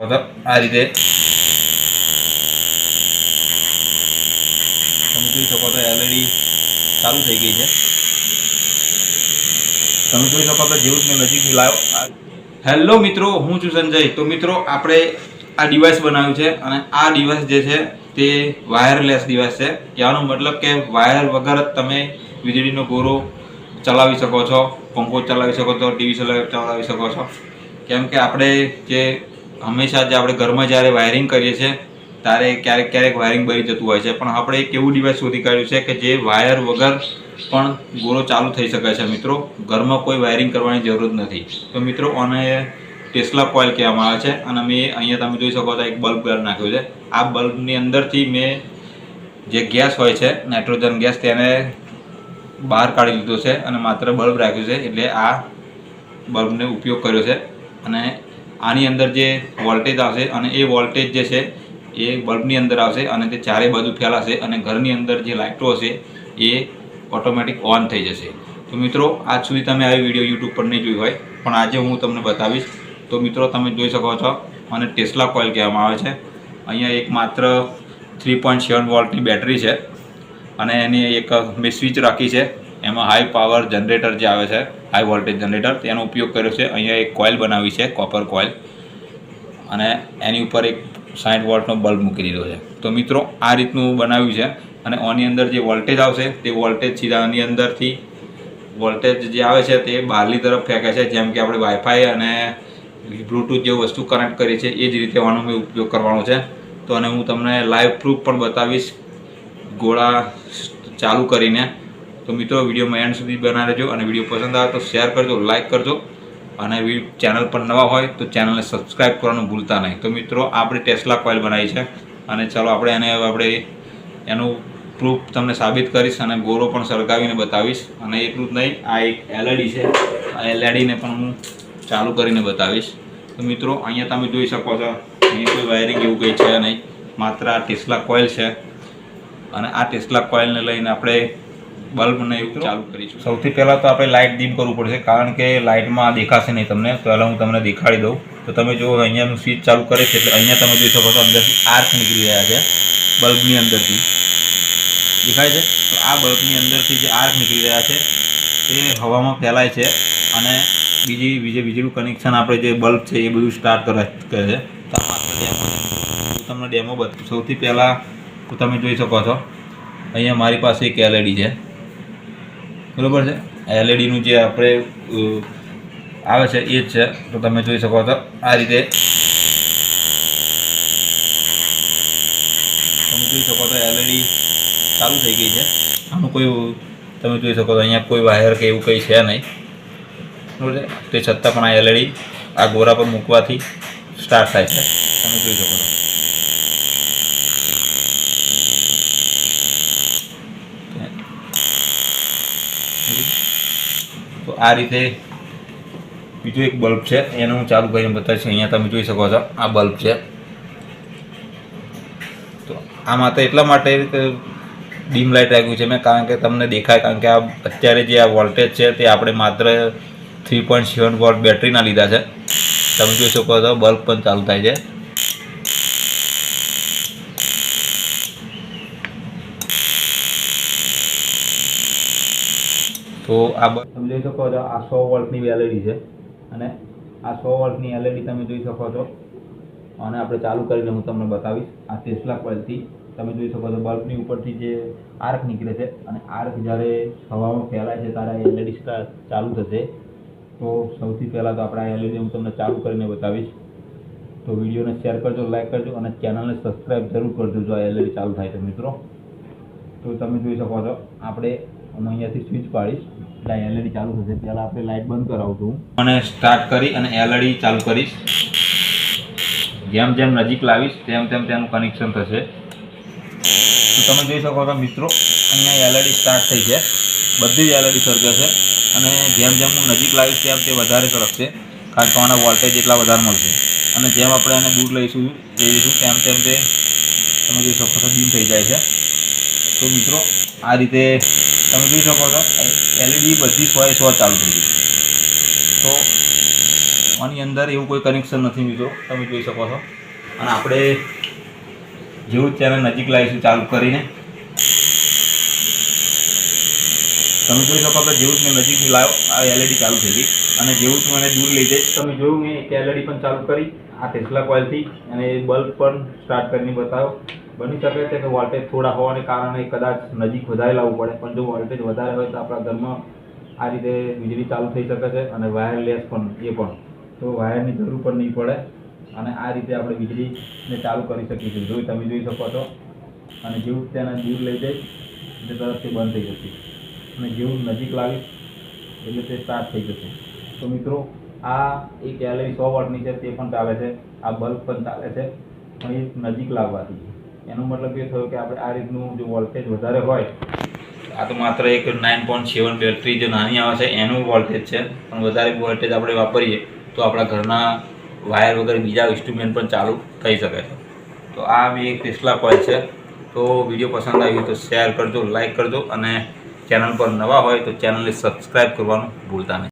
મતલબ આ રીતે તમે જોઈ શકો તો એલઈડી ચાલુ થઈ ગઈ છે તમે જોઈ શકો તો જેવું જ મેં નજીકથી લાવ્યો હેલો મિત્રો, હું છું સંજય. તો મિત્રો, આપણે આ ડિવાઇસ બનાવ્યું છે અને આ ડિવાઇસ જે છે તે વાયરલેસ ડિવાઇસ છે. કહેવાનો મતલબ કે વાયર વગર તમે વીજળીનો ગોરો ચલાવી શકો છો, પંખો ચલાવી શકો છો ટીવી ચલાવી શકો છો. કેમ કે આપણે જે હંમેશા જે આપણે ઘરમાં જ્યારે વાયરિંગ કરીએ છીએ, ત્યારે ક્યારેક ક્યારેક વાયરિંગ બળી જતું હોય છે. પણ આપણે એક એવું ડિવાઇસ શોધી કાઢ્યું છે કે જે વાયર વગર પણ ગોળો ચાલુ થઈ શકે છે મિત્રો. ઘરમાં કોઈ વાયરિંગ કરવાની જરૂર નથી. તો મિત્રો, આને ટેસ્લા કોઇલ કહેવામાં આવે છે અને મેં અહીંયા તમે જોઈ શકો છો એક બલ્બ નાખ્યો છે. આ બલ્બની અંદરથી મેં જે ગેસ હોય છે નાઇટ્રોજન ગેસ તેને બહાર કાઢી લીધો છે અને માત્ર બલ્બ રાખ્યું છે. એટલે આ બલ્બને ઉપયોગ કર્યો છે અને આની અંદર જે વોલ્ટેજ આવશે અને એ વોલ્ટેજ જે છે, એ બલ્બની અંદર આવશે અને તે ચારે બાજુ ફેલાશે અને ઘરની અંદર જે લાઇટો હશે, એ ઓટોમેટિક ઓન થઈ જશે. તો મિત્રો, આજ સુધી તમે આવી વીડિયો યુટ્યુબ પર નહીં જોઈ હોય, પણ આજે હું તમને બતાવીશ. તો મિત્રો, તમે જોઈ શકો છો અને ટેસ્લા કોઇલ કહેવામાં આવે છે. અહીંયા એક માત્ર થ્રી પોઈન્ટ સેવન વોલ્ટની બેટરી છે અને એની એક મેં સ્વિચ રાખી છે. એમાં હાઈ પાવર જનરેટર જે આવે છે હાઈ વોલ્ટેજ જનરેટર તેનો ઉપયોગ કર્યો છે. અહીંયા એક કોઇલ બનાવી છે કોપર કોઇલ અને એની ઉપર એક સાઠ વોલ્ટનો બલ્બ મૂકી દીધો છે. તો મિત્રો, આ રીતનું બનાવ્યું છે. અને આની અંદર જે વોલ્ટેજ આવશે, તે વોલ્ટેજ સીધા આની અંદરથી વોલ્ટેજ જે આવે છે, તે બહારની તરફ ફેંકે છે. જેમ કે આપણે વાઈફાઈ અને બ્લૂટૂથ જેવું વસ્તુ કનેક્ટ કરી છે એ જ રીતે આનો મેં ઉપયોગ કરવાનો છે. તો અને હું તમને લાઈવ પ્રૂફ પણ બતાવીશ. ગોળા ચાલુ કરીને. તો મિત્રો, વિડીયોમાં એન્ડ સુધી બનાવી રહેજો અને વીડિયો પસંદ આવે તો શેર કરજો લાઇક કરજો. અને ચેનલ પર નવા હોય તો ચેનલને સબસ્ક્રાઇબ કરવાનું ભૂલતા નહીં. તો મિત્રો, આપણે ટેસ્લા કોઇલ બનાવી છે. અને ચાલો, આપણે એને, આપણે એનું પ્રૂફ તમને સાબિત કરીશ અને ગોરો પણ સળગાવીને બતાવીશ. અને એટલું જ નહીં, આ એક એલઈડી છે. આ એલઈડીને પણ હું ચાલુ કરીને બતાવીશ. તો મિત્રો, અહીંયા તમે જોઈ શકો છો, અહીં કોઈ વાયરિંગ એવું કંઈ છે નહીં. માત્ર આ ટેસ્લા કોઇલ છે. અને આ ટેસ્લા કોઇલને લઈને આપણે બલ્બને એવું ચાલુ કરીશું સૌથી પહેલાં તો આપણે લાઇટ ડીમ કરવું પડશે, કારણ કે લાઇટમાં દેખાશે નહીં તમને. પહેલાં હું તમને દેખાડી દઉં. તો તમે જો અહીંયાનું સ્વિચ ચાલુ કરે છે એટલે અહીંયા તમે જોઈ શકો છો, અંદરથી આર્ક નીકળી રહ્યા છે બલ્બની અંદરથી. દેખાય છે? તો આ બલ્બની અંદરથી જે આર્ક નીકળી રહ્યા છે, તે હવામાં ફેલાય છે અને બીજી, બીજે વીજળીનું કનેક્શન આપણે જે બલ્બ છે એ બધું સ્ટાર્ટ કરે છે. હું તમને ડેમો બતાવું. સૌથી પહેલાં તમે જોઈ શકો છો, અહીંયા મારી પાસે એક એલઈડી છે. બરોબર છે? એલઈડીનું જે આપણે આવે છે, એ જ છે. તો તમે જોઈ શકો છો, આ રીતે. તમે જોઈ શકો છો એલઈડી ચાલુ થઈ ગઈ છે. આનું કોઈ, તમે જોઈ શકો છો, અહીંયા કોઈ વાયર કે એવું કંઈ છે નહીં. બરાબર છે? તે છતાં પણ આ એલઈડી આ ગોરા પર મૂકવાથી સ્ટાર્ટ થાય છે. તમે જોઈ શકો છો. આ રીતે બીજો એક બલ્બ છે. એને હું ચાલુ કરીને બતાવીશ. અહીંયા તમે જોઈ શકો છો આ બલ્બ છે. તો આ તો એટલા માટે ડીમ લાઇટ રાખ્યું છે મેં, કારણ કે તમને દેખાય, કારણ કે આ અત્યારે જે આ વોલ્ટેજ છે તે આપણે માત્ર થ્રી પોઈન્ટ સેવન વોલ્ટ બેટરીના લીધા છે. તમે જોઈ શકો છો બલ્બ પણ ચાલુ થાય છે. તો આ જોઈ શકો છો આ સો વોલ્ટની એલઈડી છે. અને આ સો વોલ્ટની એલઈડી તમે જોઈ શકો છો. અને આપણે ચાલુ કરીને હું તમને બતાવીશ. આ ટેસ્લા કોઇલથી તમે જોઈ શકો છો બલ્બની ઉપરથી જે આર્ક નીકળે છે. અને આર્ક જ્યારે હવામાં ફેલાય છે ત્યારે એલઈડી ચાલુ થશે. તો સૌથી પહેલાં તો આપણે આ એલઈડી હું તમને ચાલુ કરીને બતાવીશ. તો વિડીયોને શેર કરજો, લાઈક કરજો અને ચેનલને સબસ્ક્રાઈબ જરૂર કરજો જો આ એલઈડી ચાલુ થાય તો મિત્રો. તો તમે જોઈ શકો છો, આપણે હું અહીંયાથી સ્વિચ પાડીશ. એટલે એલઈડી ચાલુ થશે. પહેલાં આપણે લાઇટ બંધ કરાવું છું અને સ્ટાર્ટ કરી અને એલઈડી ચાલુ કરીશ. જેમ જેમ નજીક લાવીશ, તેમ તેમ તેનું કનેક્શન થશે. તો તમે જોઈ શકો છો મિત્રો, અહીંયા એલઈડી સ્ટાર્ટ થઈ છે બધી જ એલઈડી સર્ગે છે. અને જેમ જેમ હું નજીક લાવીશ, તેમ તે વધારે સળગશે કારણ કે આના વોલ્ટેજ એટલા વધારે મળશે. અને જેમ આપણે એને દૂર લઈશું લઈશું, તેમ તેમ તે તમે જોઈ શકો છો ડીમ થઈ જાય છે. તો મિત્રો, આ રીતે તમે જોઈ શકો છો એલઈડી બધી સો એ સો ચાલુ થઈ ગઈ. તો આની અંદર એવું કોઈ કનેક્શન નથી મિત્રો, તમે જોઈ શકો છો. અને આપણે જેવું જ નજીક લાવીશું ચાલુ કરીને. તમે જોઈ શકો કે જેવું જ મેં નજીકથી લાવ્યો, આ એલઈડી ચાલુ થઈ ગઈ. અને જેવું મને દૂર લઈ જઈશ, તમે જોયું મેં એલઈડી પણ ચાલુ કરી, આ ટેસ્લા કોઇલથી અને બલ્બ પણ સ્ટાર્ટ કરીને બતાવ્યો બની શકે છે કે વોલ્ટેજ થોડા હોવાને કારણે કદાચ નજીક વધારે લાવવું પડે. પણ જો વોલ્ટેજ વધારે હોય તો આપણા ઘરમાં આ રીતે વીજળી ચાલુ થઈ શકે છે અને વાયરલેસ પણ, એ પણ. તો વાયરની જરૂર પણ નહીં પડે અને આ રીતે આપણે વીજળીને ચાલુ કરી શકીશું જોઈ, તમે જોઈ શકો છો. અને જેવું તેના દૂર લઈ જઈશ, એટલે તરત બંધ થઈ જશે. અને જેવું નજીક લાવીશ, એટલે તે સ્ટાર્ટ થઈ જશે. તો મિત્રો, આ એક એલઈ સો વોટની છે, તે પણ ચાલે છે. આ બલ્બ પણ ચાલે છે. પણ એ નજીક લાવવાથી. એનો મતલબ એ થયો કે આપણે આ રીતનું જો વોલ્ટેજ વધારે હોય, આ તો માત્ર એક નાઇન પોઈન્ટ સેવન બેટરી જે નાની આવે છે, એનું વોલ્ટેજ છે. પણ વધારે વોલ્ટેજ આપણે વાપરીએ તો આપણા ઘરના વાયર વગર બીજા ઇન્સ્ટ્રુમેન્ટ પણ ચાલુ થઈ શકે છે. તો આ બી એક ટેસ્લા કોઇલ છે. તો વીડિયો પસંદ આવ્યો તો શેર કરજો લાઇક કરજો અને ચેનલ પર નવા હોય તો ચેનલને સબસ્ક્રાઈબ કરવાનું ભૂલતા નહીં.